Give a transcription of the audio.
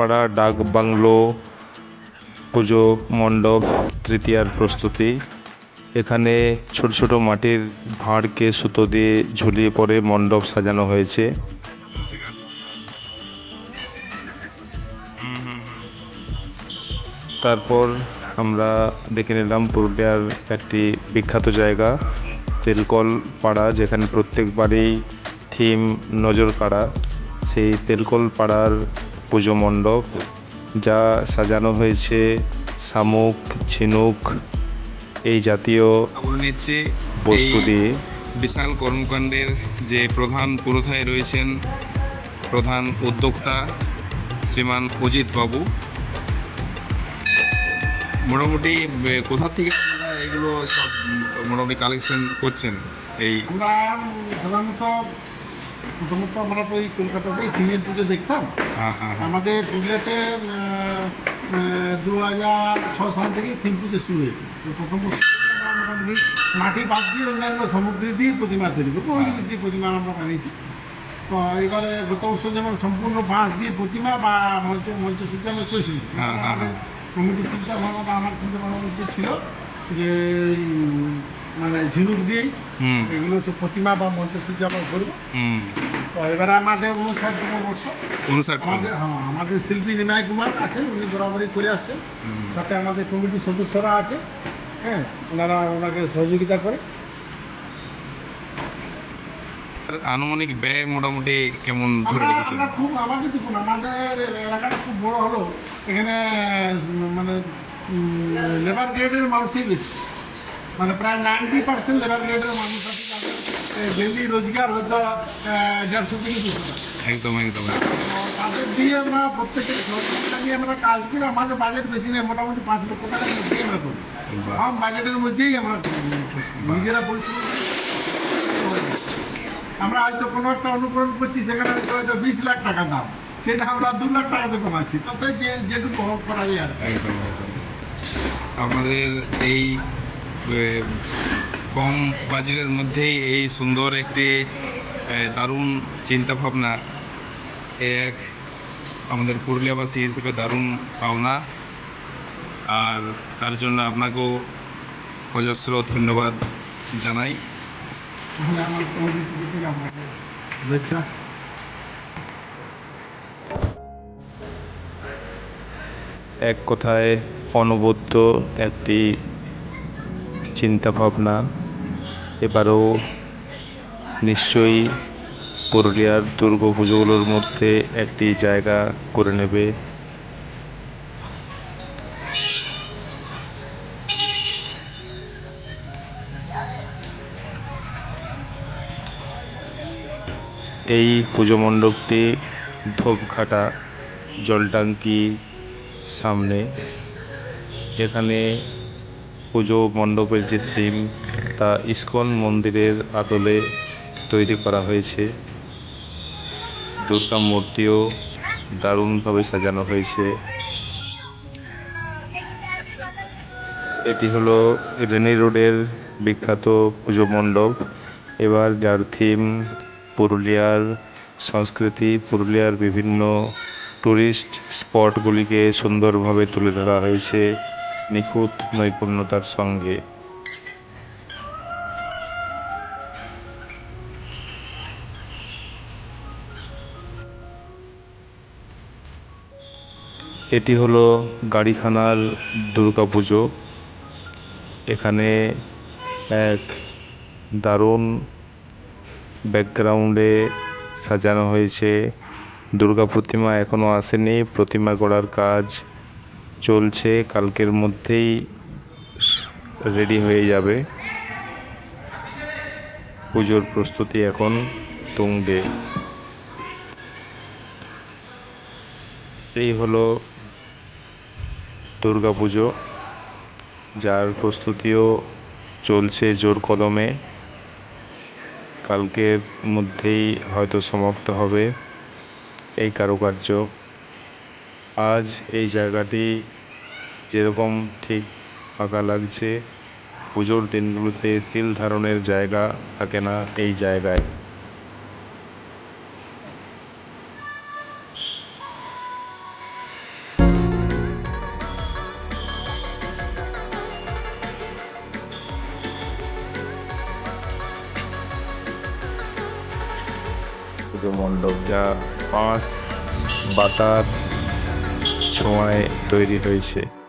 পাড়া, ডাক, বাংলো, পুজো, মণ্ডপ, তৃতীয়ার প্রস্তুতি। এখানে ছোট ছোট মাটির ভাঁড়কে সুতো দিয়ে ঝুলিয়ে পরে মণ্ডপ সাজানো হয়েছে। তারপর আমরা দেখে নিলাম পুরুলিয়ার একটি বিখ্যাত জায়গা, তেলকল পাড়া, যেখানে প্রত্যেকবারেই থিম নজর কাড়া সেই তেলকল পাড়ার পুজো মণ্ডপ যা সাজানো হয়েছে শামুক ঝিনুক এই জাতীয় বস্তু দিয়ে। বিশাল কর্মকাণ্ডের যে প্রধান পুরোধায় রয়েছেন প্রধান উদ্যোক্তা শ্রীমান অজিত বাবু। মোটামুটি কোথা থেকে আপনারা এগুলো সব মোটামুটি কালেকশন করছেন? এই আমরা সাধারণত প্রথমত আমরা তো ওই কলকাতাতেই থিমের পুজো দেখতাম। হ্যাঁ হ্যাঁ হ্যাঁ। আমাদের পুরুলিয়াতে দু হাজার ছ সাল থেকেই থিম পুজো শুরু হয়েছে। তো প্রথম মোটামুটি মাটি বাদ দিয়ে অন্যান্য সামগ্রী দিয়ে প্রতিমা তৈরি করব ওই দিয়ে প্রতিমা আমরা বানিয়েছি। তো এবারে গত বছর যেমন সম্পূর্ণ বাঁশ দিয়ে প্রতিমা বা মঞ্চ মঞ্চসজ্জা আমরা করেছি হ্যাঁ, আমাদের কমিটির চিন্তা ভাবনা বা আমার চিন্তা ভাবনার মধ্যে ছিল যে এই, মানে ঝিনুক হুম। এগুলো হচ্ছে প্রতিমা বা মঞ্চসজ্জা আমরা করব। তো এবারে আমাদের উনষাটতম বর্ষ? অনুসার আমাদের হ্যাঁ আমাদের শিল্পী নিমাই কুমার আছেন উনি বরাবরই করে আসছেন। সাথে আমাদের কমিটির সদস্যরা আছে হ্যাঁ ওনারা ওনাকে সহযোগিতা করে। আনুমানিক ব্যয় মোটামুটি কেমন ধরে রেখেছেন? খুব আমাদের দেখুন আমাদের এলাকাটা খুব বড় হলো এখানে মানে লেবার গ্রেডের মানুষই বেশি। মানে প্রায় নাইনটি পার্সেন্ট লেবার গ্রেডের মানুষ আছে যাদের ডেলি রোজগার হয়তো আহ, দেড়শো থেকে দুশো টাকা একদম একদম তো তাদের দিয়ে আমরা প্রত্যেকের সহযোগিতা নিয়ে আমরা কাজ করি আমাদের বাজেট বেশি নেই মোটামুটি পাঁচ লক্ষ টাকার মধ্যেই আমরা করি বাহ। কম বাজেটের মধ্যেই আমরা করি। নিজেরা পরিশ্রম করি। আমরা হয়তো কোনো একটা অনুকরণ করছি সেখানে হয়তো হয়তো বিশ লাখ টাকা দাম সেটা আমরা দু লাখ টাকাতে কমাচ্ছি তাতে যে যেটুকু হোক করা যায় আর কি। একদম একদম আপনাদের এই এ, কম বাজেটের মধ্যেই এই সুন্দর একটি দারুণ চিন্তা ভাবনা এক আমাদের পুরুলিয়াবাসী হিসেবে দারুণ পাওনা। আর তার জন্য আপনাকেও অজস্র ধন্যবাদ জানাই। শুভেচ্ছা এক কথায় অনবদ্য একটি চিন্তাভাবনা, এবারও নিশ্চয়ই পুরুলিয়ার দুর্গা পুজোগুলোর মধ্যে একটি জায়গা করে নেবে। এই পুজো মণ্ডপটি ধূপঘাটা জলটাঙ্কি সামনে এখানে পুজো মণ্ডপের যে থিম তা ইস্কন মন্দিরের আদলে তৈরি করা হয়েছে। দুর্গা মূর্তিও দারুণভাবে সাজানো হয়েছে। এটি হলো রেনি রোডের বিখ্যাত পুজো মণ্ডপ। এবার যার থিম পুরুলিয়ার সংস্কৃতি, পুরুলিয়ার বিভিন্ন টুরিস্ট স্পটগুলিকে সুন্দরভাবে তুলে ধরা হয়েছে। নিখুঁত নৈপুণ্যতার সঙ্গে। এটি হলো গাড়িখানার দুর্গাপুজো এখানে এক দারুণ ব্যাকগ্রাউন্ডে সাজানো হয়েছে। দুর্গা প্রতিমা এখনও আসেনি, প্রতিমা গড়ার কাজ চলছে, কালকের মধ্যেই রেডি হয়ে যাবে। পুজোর প্রস্তুতি এখন তুঙ্গে। এই হলো দুর্গা পুজো, যার প্রস্তুতিও চলছে জোর কদমে। কালকের মধ্যেই হয়তো সমাপ্ত হবে এই কারুকার্য। আজ এই জায়গাটি যেরকম ঠিক ফাঁকা লাগছে, পুজোর দিনগুলোতে তিল ধারণের জায়গা থাকে না এই জায়গায়। পুজো মণ্ডপ যা পাঁচ বাতার ছোঁয়ায় তৈরি হয়েছে।